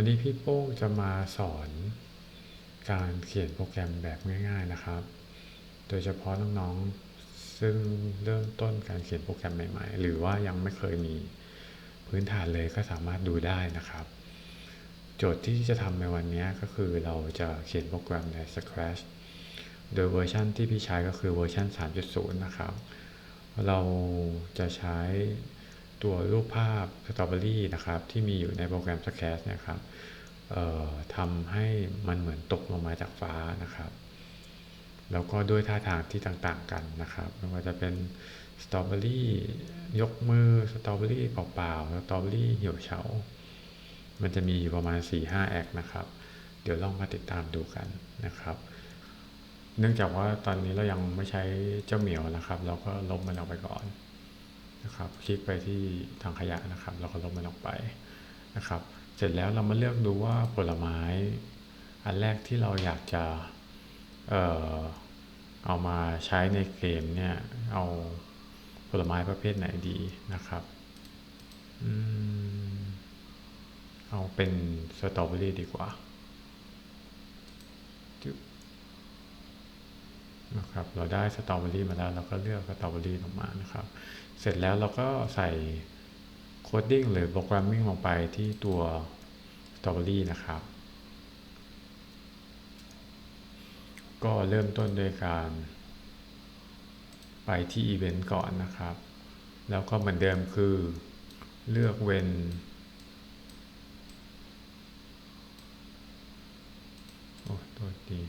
วันนี้พี่โป้งจะมาสอนการเขียนโปรแกรมแบบง่าย ๆนะครับ โดยเฉพาะน้องๆ ซึ่งเริ่มต้นการเขียนโปรแกรมใหม่ ๆ หรือว่ายังไม่เคยมีพื้นฐานเลยก็สามารถดูได้นะครับ โจทย์ที่จะทำในวันนี้ก็คือเราจะเขียนโปรแกรมใน Scratch โดยเวอร์ชันที่พี่ใช้ก็คือเวอร์ชัน3.0 นะครับ เราจะใช้ ตัวรูปภาพสตรอเบอรี่นะครับที่มีอยู่ในโปรแกรม Scratch เนะครับทำให้มันเหมือนตกลงมาจากฟ้านะครับ แล้วก็ด้วยท่าทางที่ต่างๆกันนะครับไม่ว่าจะเป็นสตรอเบอรี่ยกมือสตรอเบอรี่เปล่าๆสตรอเบอรี่เหี่ยวเฉา มันจะมีอยู่ประมาณ 4-5 แอคนะครับ เดี๋ยวลองมาติดตามดูกันนะครับ เนื่องจากว่าตอนนี้เรายังไม่ใช้เจ้าเหมียวนะครับ เราก็ลบมันออกไปก่อน นะครับ คลิกไปที่ทางขยะนะครับ เราก็ลบมันออกไปนะครับ เสร็จแล้วเรามาเลือกดูว่าผลไม้ อันแรกที่เราอยากจะเอ่อเอามาใช้ในเกมเนี่ย เอาผลไม้ประเภทไหนดีนะครับอเอาเป็นสตรอเบอรี่ดีกว่านะครับ เราได้สตรอเบอรี่มาแล้ว เราก็เลือกสตรอเบอรี่ลงมานะครับ เสร็จแล้วเราก็ใส่โคดดิ้งหรือโปรแกรมมิ่งลงไปที่ตัวสตรอเบอรี่นะครับ ก็เริ่มต้นโดยการไปที่อีเวนต์ก่อนนะครับ แล้วก็เหมือนเดิมคือเลือกเว้นโอ้ตัวดี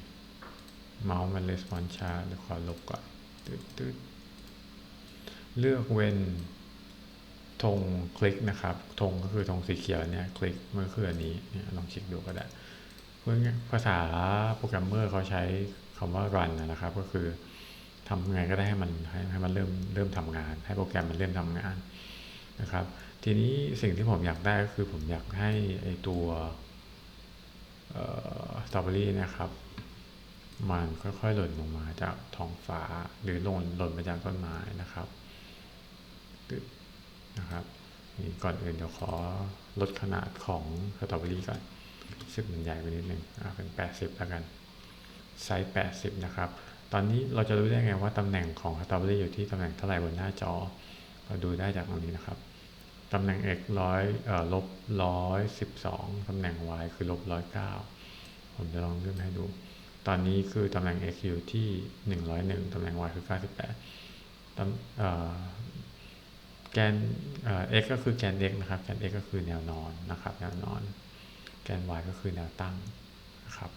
เมาส์มันレスปอนช้าเดี๋ยวขอลบก่อนตึ๊ดตึ๊ด เลือกเว้นธงคลิกนะครับธงก็คือธงสีเขียวเนี่ยคลิกมันคืออันนี้เนี่ยลองคลิกดูก็ได้เพื่อภาษาโปรแกรมเมอร์เขาใช้คำว่า run นะครับ ก็คือทำไงก็ได้ให้มันให้ให้มันเริ่มเริ่มทำงาน ให้โปรแกรมมันเริ่มทำงานนะครับ ทีนี้สิ่งที่ผมอยากได้ก็คือผมอยากให้ไอตัวสตรอเบอรี่นะครับมันค่อยๆหล่นลงมาจากท้องฟ้าหรือหล่นหล่นมาจากต้นไม้นะครับ ตึ๊ดนะครับนี่ก่อนอื่นเดี๋ยวขอลดขนาดของสตรอเบอรี่ก่อนซึ่งมันใหญ่ไปนิดนึงเป็น 80 แล้วกันไซส์ 80 นะครับ ตอนนี้เราจะรู้ได้ไงว่าตำแหน่งของสตรอเบอรี่อยู่ที่ตำแหน่งเท่าไหร่บนหน้าจอ เราดูได้จากตรงนี้นะครับตำแหน่ง x ร้อยเอ่อลบร้อยสิบสองตำแหน่ง y คือลบร้อยเก้าผมจะลองเลื่อนให้ดู ตอนนี้คือตำแหน่ง x อยู่ที่หนึ่งร้อยหนึ่งตำแหน่ง y คือเก้าสิบแปดตำ แกน x ก็คือแกน x นะครับ แกน x ก็คือแนวนอนนะครับ แนวนอน แกน y ก็คือแนวตั้งนะครับ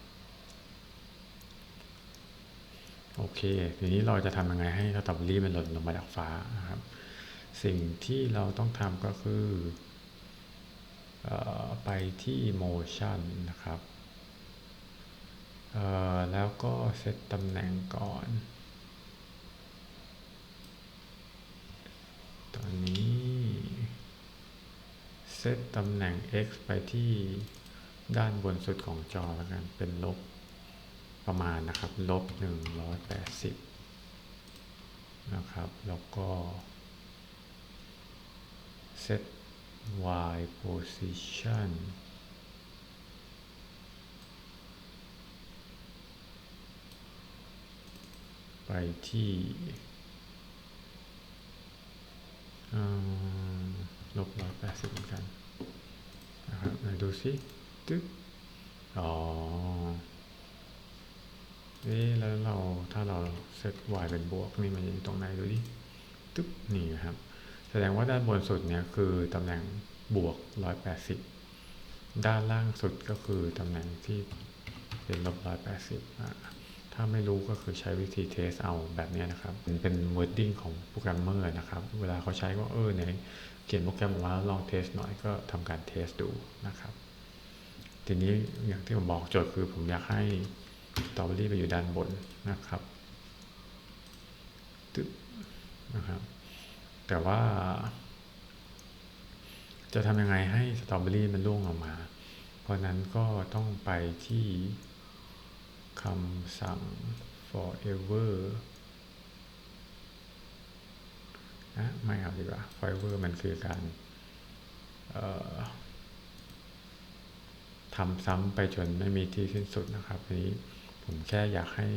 โอเคทีนี้เราจะทำยังไงให้สตรอเบอรี่มันหล่นลงมาจากฟ้านะครับ สิ่งที่เราต้องทำก็คืออไปที่ motion นะครับแล้วก็เซตตำแหน่งก่อน ตอนนี้ เซตตำแหน่ง x ไปที่ด้านบนสุดของจอแล้วกัน เป็นลบประมาณนะครับ ลบ 180 นะครับ แล้วก็ set y position ไปที่ ลบร้อยแปดสิบเหมือนกันนะครับดูสิตึ๊บอ๋อเอ๊แล้วเราถ้าเราเซต y เป็นบวกนี่มันอยู่ตรงไหนดูดิตึ๊บนี่ครับ แสดงว่าด้านบนสุดเนี่ยคือตำแหน่งบวก 180 ด้านล่างสุดก็คือตำแหน่งที่เป็นลบ180 ถ้าไม่รู้ก็คือใช้วิธีเทสเอาแบบนี้นะครับเป็นเป็น wording ของโปรแกรมเมอร์นะครับ เวลาเขาใช้ก็เออในเขียนโปรแกรมออกมาลองเทสหน่อยก็ทำการเทสดูนะครับ ทีนี้อย่างที่ผมบอกโจทย์คือผมอยากให้สตรอเบอรี่ไปอยู่ด้านบนนะครับตึ๊บนะครับ แต่ว่า จะทำยังไงให้สตรอเบอรี่มันร่วงออกมา เพราะนั้นก็ต้องไปที่ คำสั่ง forever นะไม่เอาดีกว่า forever มันคือการทำซ้ำไปจนไม่มีที่สิ้นสุดนะครับนนี้ผมแค่อยากให้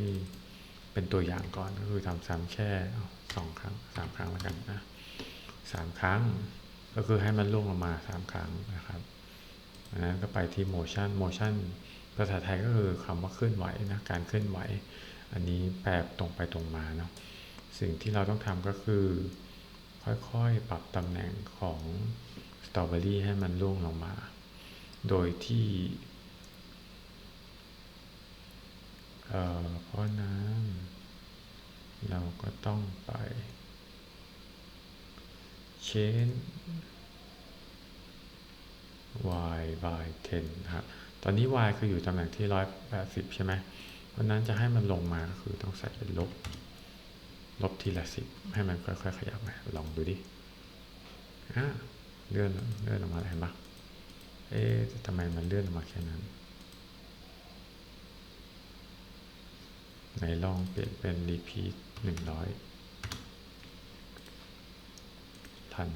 เป็นตัวอย่างก่อนก็คือทำซ้ำแค่สองครั้งสามครั้งแล้วกันนะสามครั้ง ก็คือให้มันล่วงลงมาสามครั้งนะครับอันนั้นก็ไปที่ motion motion ภาษาไทยก็คือคำว่าเคลื่อนไหวนะการเคลื่อนไหว อันนี้แปลตรงไปตรงมาเนาะสิ่งที่เราต้องทำก็คือ ค่อยๆ ปรับตำแหน่งของสตรอเบอรี่ให้มันล่วงลงมา โดยที่เอ่อเพราะนั้นเราก็ต้องไป change y by 10นะครับ อนนี้ y คืออยู่ตำแหน่งที่ 180 ใช่ไหมเพราะนั้นจะให้มันลงมาคือต้องใส่เป็นลบ ลบทีละสิบให้มันค่อยๆขยับมาลองดูดิอ่าเลื่อนเลื่อนออกมาเห็นปะเอ๊ะทำไมมันเลื่อนออกมาแค่นั้นไหนลองเปลี่ยนเป็น repeat หนึ่งร้อยพัน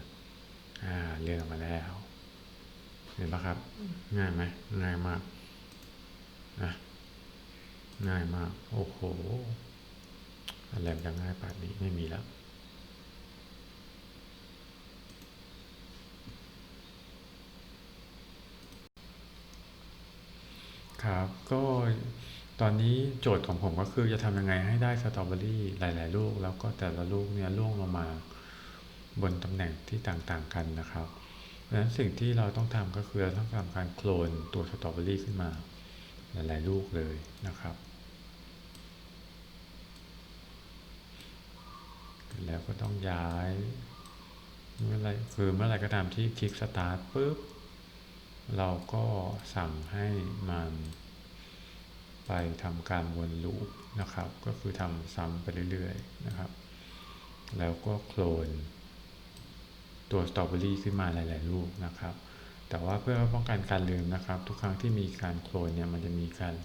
อ่า เลื่อนออกมาแล้ว เห็นปะครับ ง่ายไหมง่ายมากนะง่ายมาก โอ้โหอะไรมันจะง่ายป่านนี้ไม่มีแล้วครับก็ตอนนี้โจทย์ของผมก็คือจะทำยังไงให้ได้สตรอเบอรี่หลาย ๆ ลูก แล้วก็แต่ละลูกเนี่ยล่วงลงมาบนตำแหน่งที่ต่าง ๆ กันนะครับ นั้นสิ่งที่เราต้องทำก็คือเราต้องทำการโคลนตัวสตรอเบอรี่ขึ้นมาหลายๆลูกเลยนะครับ แล้วก็ต้องย้ายเมื่อไรคือเมื่อไรก็ตามที่คลิกสตาร์ทปุ๊บ เราก็สั่งให้มันไปทำการวนลูปนะครับ ก็คือทำซ้ำไปเรื่อยๆนะครับ แล้วก็โคลน ตัวสตรอเบอรี่ขึ้นมาหลาย ๆ ลูกนะครับ แต่ว่าเพื่อป้องกันการลืมนะครับ ทุกครั้งที่มีการโคลนเนี่ยมันจะมีการ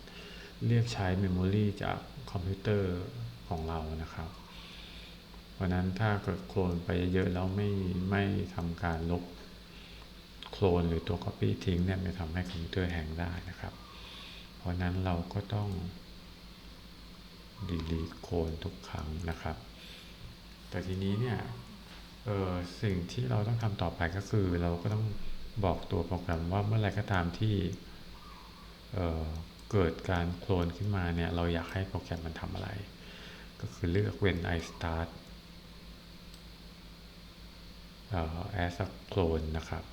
เรียกใช้เมมโมรีจากคอมพิวเตอร์ของเรานะครับ เพราะนั้นถ้าเกิดโคลนไปเยอะๆแล้วไม่ไม่ทำการลบโคลนหรือตัว Copy ทิ้งเนี่ยจะทำให้คอมพิวเตอร์แฮงได้นะครับ เพราะนั้นเราก็ต้อง delete โคลนทุกครั้งนะครับ แต่ทีนี้เนี่ย เออสิ่งที่เราต้องทำต่อไปก็คือ เราก็ต้องบอกตัวโปรแกรมว่าเมื่อไรก็ตามที่เเกิดการโคลนขึ้นมาเนี่ย เราอยากให้โปรแกรมมันทำอะไร ก็คือเลือก when I start as a clone นะครับ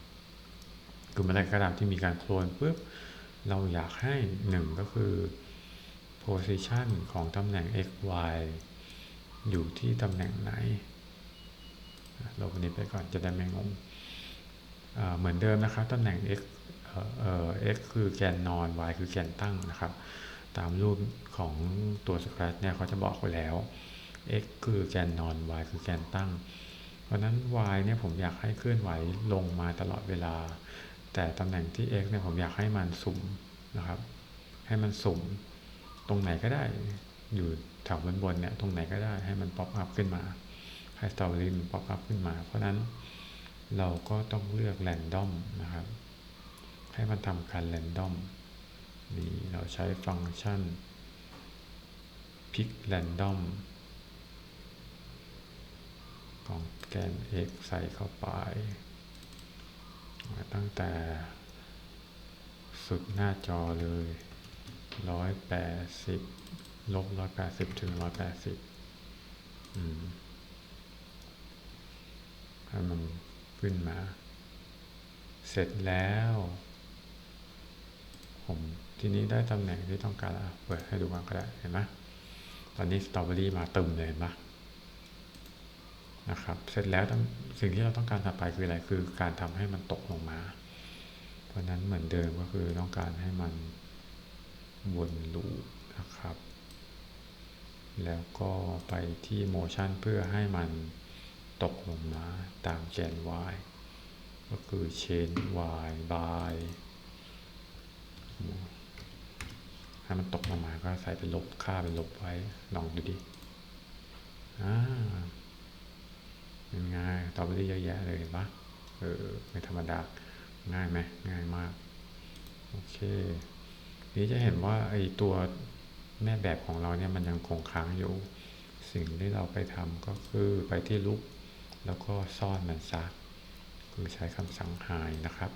คือเมื่อไรก็ตามที่มีการโคลนปุ๊บเราอยากให้หนึ่งก็คือ position ของตำแหน่ง x y อยู่ที่ตำแหน่งไหน ลบอันนี้ไปก่อนจะได้ไม่งงเหมือนเดิมนะครับตำแหน่ง x เอ่อ x คือแกนนอน y คือแกนตั้งนะครับ ตามรูปของตัว Scratch เนี่ยเขาจะบอกไว้แล้ว x คือแกนนอน y คือแกนตั้ง เพราะนั้น y เนี่ยผมอยากให้เคลื่อนไหวลงมาตลอดเวลา แต่ตำแหน่งที่ x เนี่ยผมอยากให้มันสุ่มนะครับ ให้มันสุ่มตรงไหนก็ได้ อยู่แถวบนบนเนี่ยตรงไหนก็ได้ให้มันป๊อปอัพขึ้นมา ให้สตรอเบอรี่มันป๊อปอัพขึ้นมา เพราะนั้นเราก็ต้องเลือกแรนดอมนะครับ ให้มันทำการแรนดอมนี่เราใช้ฟังก์ชัน pick random ของแกน x ใส่เข้าไป ตั้งแต่สุดหน้าจอเลย 180 ลบ 180 ถึง 180 อืม ให้มันขึ้นมา เสร็จแล้ว ผมทีนี้ได้ตำแหน่งที่ต้องการแล้วเปิดให้ดูกันก็ได้เห็นไหมตอนนี้สตรอเบอรี่มาตึมเลยเห็นปะนะครับ เสร็จแล้วสิ่งที่เราต้องการถัดไปคืออะไร คือการทำให้มันตกลงมา เพราะนั้นเหมือนเดิมก็คือต้องการให้มันวนลูปนะครับ แล้วก็ไปที่ motion เพื่อให้มัน ตกลงมาตามแกน y ก็คือ change y by ให้มันตกลงมาก็ใส่เป็นลบค่าเป็นลบไว้ ลองดูดิอ่าเป็นง่ายตอบไปได้เยอะแยะเลยเห็นปะเออไม่ธรรมดา ง่ายไหมง่ายมาก โอเค นี้จะเห็นว่าไอตัวแม่แบบของเราเนี่ยมันยังคงค้างอยู่ สิ่งที่เราไปทำก็คือไปที่ลุก แล้วก็ซ่อนมันซะ คือใช้คำสั่ง hide นะครับ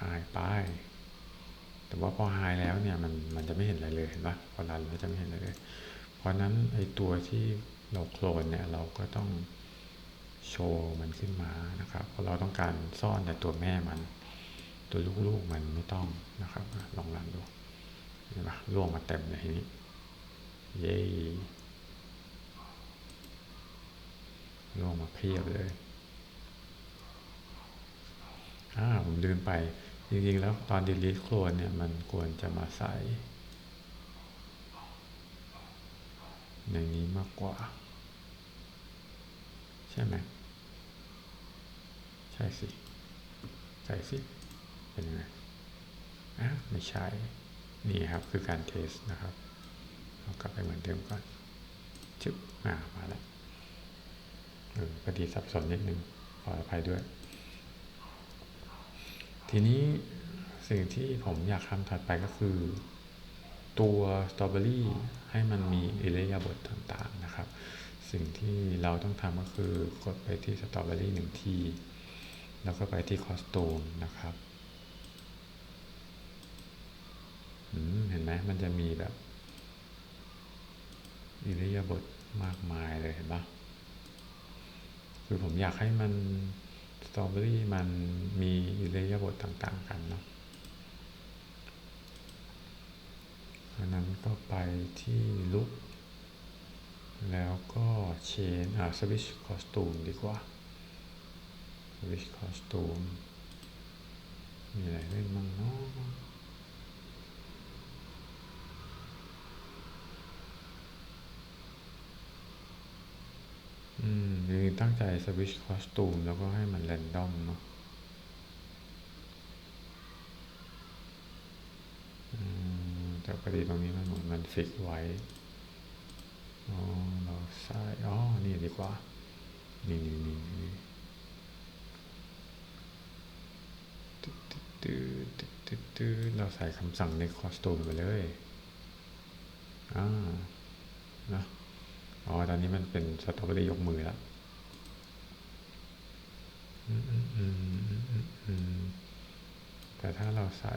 hide ไป แต่ว่าพอ hide แล้วเนี่ยมันมันจะไม่เห็นอะไรเลยเห็นปะพอรันแล้วจะไม่เห็นอะไรเลย เพราะนั้นไอตัวที่เราโคลนเนี่ยเราก็ต้องโชว์มันขึ้นมานะครับ เพราะเราต้องการซ่อนแต่ตัวแม่มัน ตัวลูกๆมันไม่ต้องนะครับ ลองรันดูเห็นปะล่วงมาเต็มเลยทีนี้ เย้ ล่วงมาเพียบเลยอ่าผมลืมไป จริงๆ แล้วตอน delete โคลนเนี่ย มันควรจะมาใส่ในนี้มากกว่า ใช่ไหม ใช่สิ ใส่สิ เป็นยังไงอะไม่ใช่ นี่ครับคือการเทสนะครับเรากลับไปเหมือนเดิมก่อนชึบอ่ามาแล้ว พอดีสับสนนิดนึงขออภัยด้วย ทีนี้สิ่งที่ผมอยากทำถัดไปก็คือ ตัวสตรอเบอรี่ให้มันมีอิเลียบทต่างๆนะครับ สิ่งที่เราต้องทำก็คือกดไปที่สตรอเบอรี่หนึ่งที แล้วก็ไปที่คอสตูมนะครับเห็นไหมมันจะมีแบบอิริยบถมากมายเลยเห็นปะ คือผมอยากให้มันสตรอเบอรี่มันมีอิริยาบถต่างๆกันเนาะเพราะนั้นก็ไปที่ลุกแล้วก็เชนอ่าสวิชคอสตูมดีกว่าสวิชคอสตูมมีอะไรเล่นบ้างเนาะ อืมจริงๆ ตั้งใจสวิชคอสตูมแล้วก็ให้มันแรนดอมเนาะแต่พอดีตรงนี้มันเหมือนมันฟิกไว้เราใส่อ๋อ นี่ดีกว่า นี่นี่นี่นี่เราใส่คำสั่งในคอสตูมไปเลย อ่า นะ อ๋อ ตอนนี้มันเป็นสตรอเบอรี่ยกมือแล้วอืมอืมอืมอืมอืมอืม แต่ถ้าเราใส่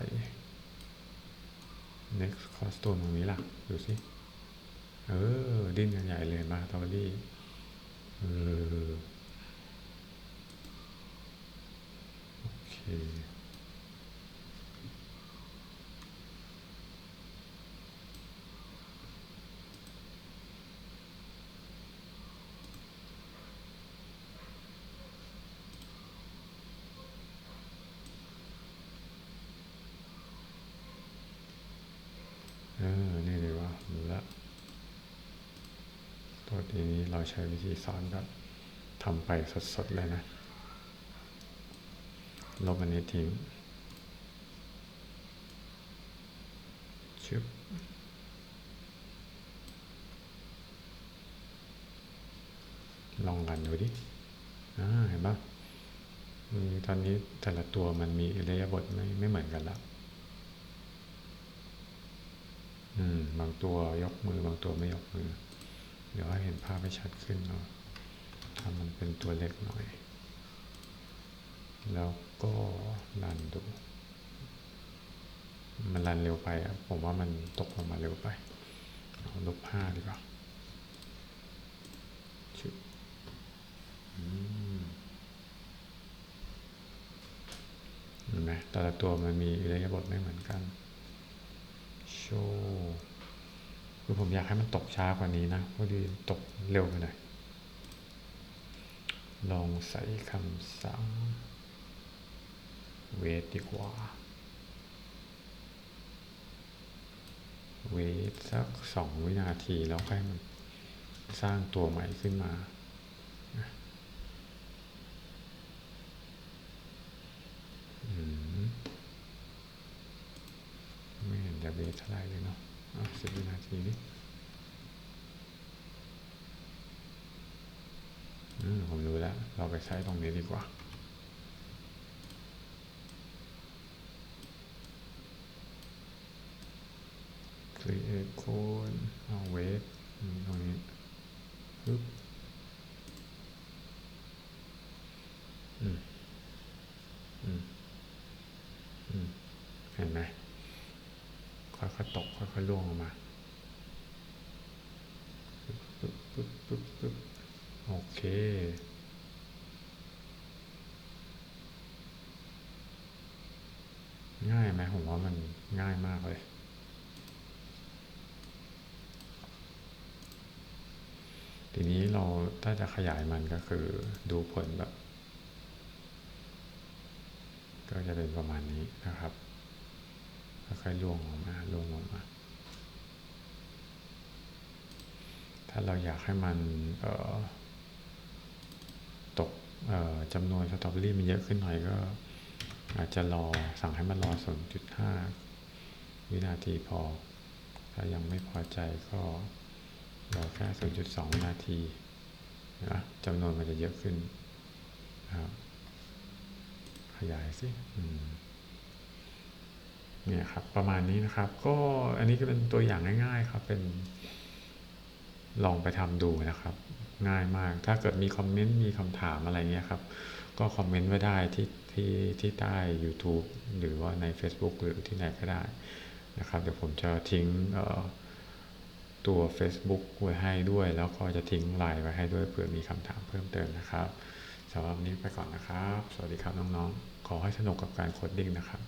next costume ตรงนี้ล่ะ ดูสิ เออ ดิ้นใหญ่เลยมาตอรี่เออโอเค เออ นี่เลยว่ารู้ละตัวทีนี้เรา ใช้วิธีสอนแบบทำไปสดๆเลยนะ ลบอันนี้ทิ้งชึบลองกันดูดิอ่าเห็นปะมีตอนนี้แต่ละตัวมันมีอิเลียาบทไม่ไม่เหมือนกันล้วอืมบางตัวยกมือบางตัวไม่ยกมือ เดี๋ยวให้เห็นภาพให้ชัดขึ้นเนาะทำมันเป็นตัวเล็กหน่อย แล้วก็รันดู มันรันเร็วไปอะผมว่ามันตกลงมาเร็วไปเอาลบห้าดีกว่าชึบเห็นไหมแต่ละตัวมันมีอิเลียบทไม่เหมือนกัน โชว์ คือผมอยากให้มันตกช้ากว่านี้นะพอดีตกเร็วไปหน่อย ลองใส่คำสั่งเวทดีกว่าเวทสักสองวินาทีแล้วค่อยมันสร้างตัวใหม่ขึ้นมา สิบวินาทีนี้ผมรู้แล้ว เราไปใช้ตรงนี้ดีกว่า create code เอา wait ตรงนี้ปึ๊บเห็นไหม ค่อยๆตกค่อยๆล่วงลงมาปึ๊บปึ๊บปึ๊บปึ๊บโอเคง่ายไหมผมว่ามันง่ายมากเลย ทีนี้เราถ้าจะขยายมันก็คือดูผลแบบ ก็จะเป็นประมาณนี้นะครับ ค่อยๆล่วงออกมาล่วงออกมา ถ้าเราอยากให้มันออตกออจำนวนสตรอเบอรี่มันเยอะขึ้นหน่อยก็ อาจจะรอสั่งให้มันรอ 0.5 วินาทีพอ ถ้ายังไม่พอใจก็รอแค่ 0.2 วินาทีนะจำนวนมันจะเยอะขึ้นนะครับขยายสิอืม เนี่ยครับประมาณนี้นะครับก็อันนี้ก็เป็นตัวอย่างง่ายๆครับเป็นลองไปทำดูนะครับ ง่ายมากถ้าเกิดมีคอมเมนต์มีคำถามอะไรเงี้ยครับ ก็คอมเมนต์ไว้ได้ที่ที่ที่ใต้ YouTube หรือว่าใน Facebook หรือที่ไหนก็ได้นะครับ เดี๋ยวผมจะทิ้งตัว Facebook ไว้ให้ด้วย แล้วก็จะทิ้งไลน์ไว้ให้ด้วยเผื่อมีคำถามเพิ่มเติมนะครับสำหรับวันนี้ไปก่อนนะครับ สวัสดีครับน้องๆ ขอให้สนุกกับการโคดดิ้งนะครับ